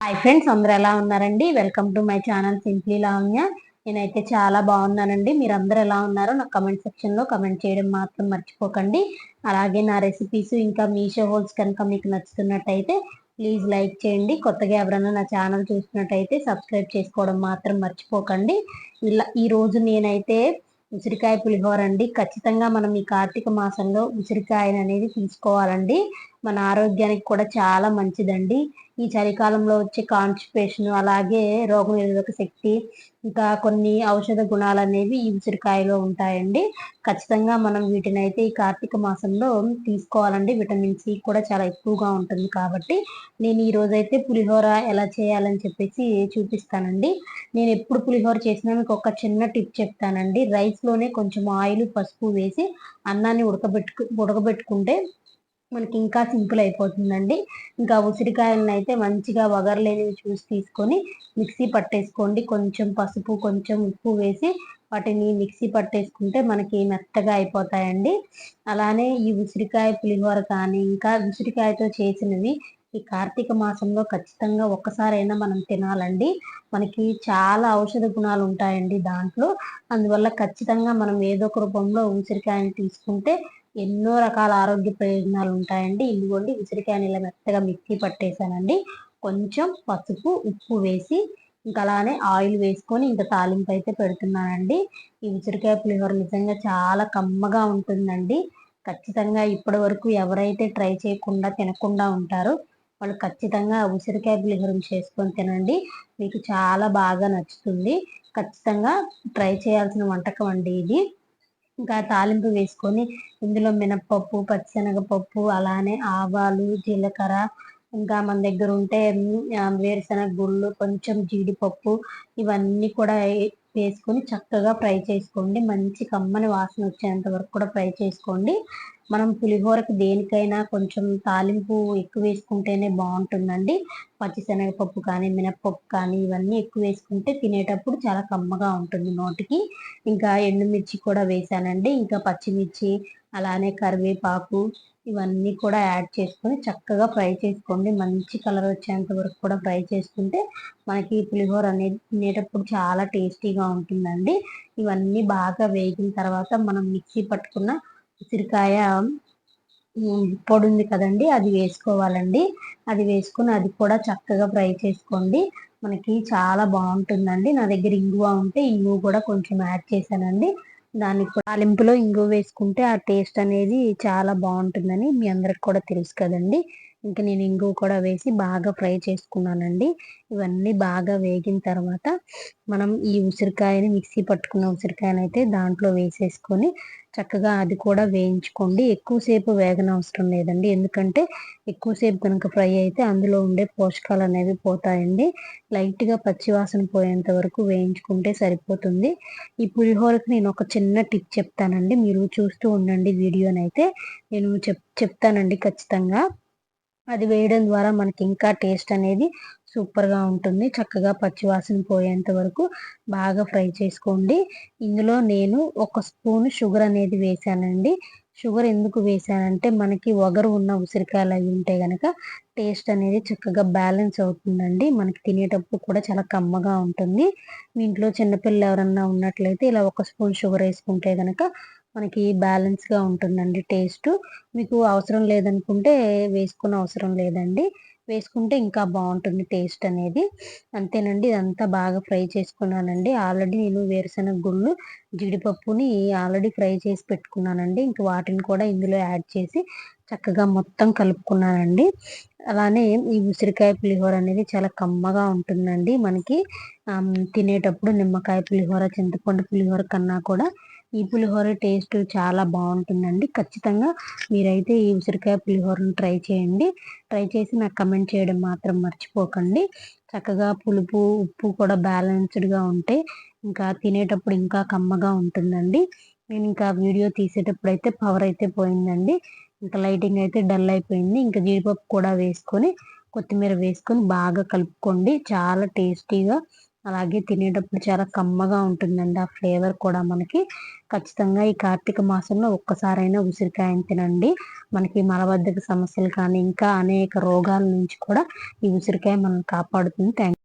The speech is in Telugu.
హాయ్ ఫ్రెండ్స్ అందరు ఎలా ఉన్నారండి? Welcome to my channel simply Lavanya నేనైతే చాలా బాగున్నానండి. మీరు అందరు ఎలా ఉన్నారో నాకు కమెంట్ సెక్షన్లో కమెంట్ చేయడం మాత్రం మర్చిపోకండి. అలాగే నా రెసిపీస్ ఇంకా మీషో హోల్స్ కనుక మీకు నచ్చుతున్నట్టయితే ప్లీజ్ లైక్ చేయండి. కొత్తగా ఎవరైనా నా ఛానల్ చూసినట్టయితే సబ్స్క్రైబ్ చేసుకోవడం మాత్రం మర్చిపోకండి. ఇలా ఈ రోజు నేనైతే ఉసిరికాయ పులిహోర అండి. ఖచ్చితంగా మనం ఈ కార్తీక మాసంలో ఉసిరికాయను అనేది తీసుకోవాలండి. మన ఆరోగ్యానికి కూడా చాలా మంచిదండి. ఈ చలికాలంలో వచ్చే కాన్స్టిపేషన్ అలాగే రోగనిరోధక శక్తి ఇంకా కొన్ని ఔషధ గుణాలు అనేవి ఈ ఉసిరికాయలో ఉంటాయండి. ఖచ్చితంగా మనం వీటిని అయితే ఈ కార్తీక మాసంలో తీసుకోవాలండి. విటమిన్ సి కూడా చాలా ఎక్కువగా ఉంటుంది కాబట్టి నేను ఈ రోజైతే పులిహోర ఎలా చేయాలని చెప్పేసి చూపిస్తానండి. నేను ఎప్పుడు పులిహోర చేసినా మీకు ఒక చిన్న టిప్ చెప్తానండి. రైస్లోనే కొంచెం ఆయిల్ పసుపు వేసి అన్నాన్ని ఉడకబెట్టుకు ఉడకబెట్టుకుంటే మనకి ఇంకా సింపుల్ అయిపోతుందండి. ఇంకా ఉసిరికాయలను అయితే మంచిగా వగరలేనివి చూసి తీసుకొని మిక్సీ పట్టేసుకోండి. కొంచెం పసుపు కొంచెం ఉప్పు వేసి వాటిని మిక్సీ పట్టేసుకుంటే మనకి మెత్తగా అయిపోతాయండి. అలానే ఈ ఉసిరికాయ పులిహోర కానీ ఇంకా ఉసిరికాయతో చేసినవి ఈ కార్తీక మాసంలో ఖచ్చితంగా ఒక్కసారైనా మనం తినాలండి. మనకి చాలా ఔషధ గుణాలు ఉంటాయండి దాంట్లో. అందువల్ల ఖచ్చితంగా మనం ఏదో ఒక రూపంలో ఉసిరికాయని తీసుకుంటే ఎన్నో రకాల ఆరోగ్య ప్రయోజనాలు ఉంటాయండి. ఇదిగోండి ఉసిరికాయ నీళ్ళ మెత్తగా మిక్సీ పట్టేశానండి కొంచెం పసుపు ఉప్పు వేసి ఇంకా అలానే ఆయిల్ వేసుకొని ఇంకా తాలింపు అయితే పెడుతున్నానండి. ఈ ఉసిరికాయ పులిహోర నిజంగా చాలా కమ్మగా ఉంటుందండి. ఖచ్చితంగా ఇప్పటి వరకు ఎవరైతే ట్రై చేయకుండా తినకుండా ఉంటారో వాళ్ళు ఖచ్చితంగా ఉసిరికాయ పులిహోరం చేసుకొని తినండి. మీకు చాలా బాగా నచ్చుతుంది. ఖచ్చితంగా ట్రై చేయాల్సిన వంటకం అండి ఇది. ఇంకా తాలింపు వేసుకొని ఇందులో మినప్పప్పు పచ్చిశనగపప్పు అలానే ఆవాలు జీలకర్ర ఇంకా మన దగ్గర ఉంటే వేరుశనగ గుళ్ళు కొంచెం జీడిపప్పు ఇవన్నీ కూడా వేసుకొని చక్కగా ఫ్రై చేసుకోండి. మంచి కమ్మని వాసన వచ్చేంత వరకు కూడా ఫ్రై చేసుకోండి. మనం పులిహోరకి దేనికైనా కొంచెం తాలింపు ఎక్కువ వేసుకుంటేనే బాగుంటుందండి. పచ్చిశనగపప్పు కానీ మినప్పప్పు కానీ ఇవన్నీ ఎక్కువ వేసుకుంటే తినేటప్పుడు చాలా కమ్మగా ఉంటుంది నోటికి. ఇంకా ఎండుమిర్చి కూడా వేసానండి. ఇంకా పచ్చిమిర్చి అలానే కరివేపాకు ఇవన్నీ కూడా యాడ్ చేసుకొని చక్కగా ఫ్రై చేసుకోండి. మంచి కలర్ వచ్చేంత వరకు కూడా ఫ్రై చేసుకుంటే మనకి పులిహోర అనేది తినేటప్పుడు చాలా టేస్టీగా ఉంటుందండి. ఇవన్నీ బాగా వేగిన తర్వాత మనం మిక్సీ పట్టుకున్న ఉసిరికాయ పొడి ఉంది కదండి అది వేసుకోవాలండి. అది వేసుకుని అది కూడా చక్కగా ఫ్రై చేసుకోండి. మనకి చాలా బాగుంటుందండి. నా దగ్గర ఇంగువ ఉంటే ఇంగువ కూడా కొంచెం యాడ్ చేశానండి. దానికి తాలింపులో ఇంగువ వేసుకుంటే ఆ టేస్ట్ అనేది చాలా బాగుంటుందని మీ అందరికి కూడా తెలుసు కదండి. ఇంకా నేను ఇంగువ కూడా వేసి బాగా ఫ్రై చేసుకున్నానండి. ఇవన్నీ బాగా వేగిన తర్వాత మనం ఈ ఉసిరికాయని మిక్సీ పట్టుకున్న ఉసిరికాయని అయితే దాంట్లో వేసేసుకొని చక్కగా అది కూడా వేయించుకోండి. ఎక్కువసేపు వేగన అవసరం లేదండి. ఎందుకంటే ఎక్కువసేపు కనుక ఫ్రై అయితే అందులో ఉండే పోషకాలు అనేవి పోతాయండి. లైట్గా పచ్చివాసన పోయేంత వరకు వేయించుకుంటే సరిపోతుంది. ఈ పులిహోరకు నేను ఒక చిన్న టిప్ చెప్తానండి. మీరు చూస్తూ ఉండండి వీడియోనైతే. నేను చెప్ చెప్తానండి ఖచ్చితంగా. అది వేయడం ద్వారా మనకి ఇంకా టేస్ట్ అనేది సూపర్గా ఉంటుంది. చక్కగా పచ్చివాసన పోయేంత వరకు బాగా ఫ్రై చేసుకోండి. ఇందులో నేను ఒక స్పూన్ షుగర్ అనేది వేసానండి. షుగర్ ఎందుకు వేశానంటే మనకి ఒగరు ఉన్న ఉసిరికాయలు అవి ఉంటే కనుక టేస్ట్ అనేది చక్కగా బ్యాలెన్స్ అవుతుందండి. మనకి తినేటప్పుడు కూడా చాలా కమ్మగా ఉంటుంది. మీ ఇంట్లో చిన్నపిల్లలు ఎవరన్నా ఉన్నట్లయితే ఇలా ఒక స్పూన్ షుగర్ వేసుకుంటే కనుక మనకి బ్యాలెన్స్గా ఉంటుందండి టేస్ట్. మీకు అవసరం లేదనుకుంటే వేసుకున్న అవసరం లేదండి. వేసుకుంటే ఇంకా బాగుంటుంది టేస్ట్ అనేది. అంతేనండి ఇదంతా బాగా ఫ్రై చేసుకున్నానండి. ఆల్రెడీ నేను వేరుశనగ గుళ్ళు జీడిపప్పుని ఆల్రెడీ ఫ్రై చేసి పెట్టుకున్నానండి. ఇంక వాటిని కూడా ఇందులో యాడ్ చేసి చక్కగా మొత్తం కలుపుకున్నానండి. అలానే ఈ ఉసిరికాయ పులిహోర అనేది చాలా కమ్మగా ఉంటుందండి మనకి. తినేటప్పుడు నిమ్మకాయ పులిహోర చింతపండు పులిహోర కన్నా కూడా ఈ పులిహోర టేస్ట్ చాలా బాగుంటుందండి. ఖచ్చితంగా మీరైతే ఈ ఉసిరికాయ పులిహోరను ట్రై చేయండి. ట్రై చేసి నాకు కమెంట్ చేయడం మాత్రం మర్చిపోకండి. చక్కగా పులుపు ఉప్పు కూడా బ్యాలెన్స్డ్గా ఉంటే ఇంకా తినేటప్పుడు ఇంకా కమ్మగా ఉంటుందండి. నేను ఇంకా వీడియో తీసేటప్పుడు అయితే పవర్ అయితే పోయిందండి. ఇంకా లైటింగ్ అయితే డల్ అయిపోయింది. ఇంకా జీడిపప్పు కూడా వేసుకొని కొత్తిమీర వేసుకొని బాగా కలుపుకోండి. చాలా టేస్టీగా అలాగే తినేటప్పుడు చాలా కమ్మగా ఉంటుందండి. ఆ ఫ్లేవర్ కూడా మనకి. ఖచ్చితంగా ఈ కార్తీక మాసంలో ఒక్కసారైనా ఉసిరికాయని తినండి. మనకి మలబద్ధక సమస్యలు కానీ ఇంకా అనేక రోగాల నుంచి కూడా ఈ ఉసిరికాయ మనం కాపాడుతుంది. థ్యాంక్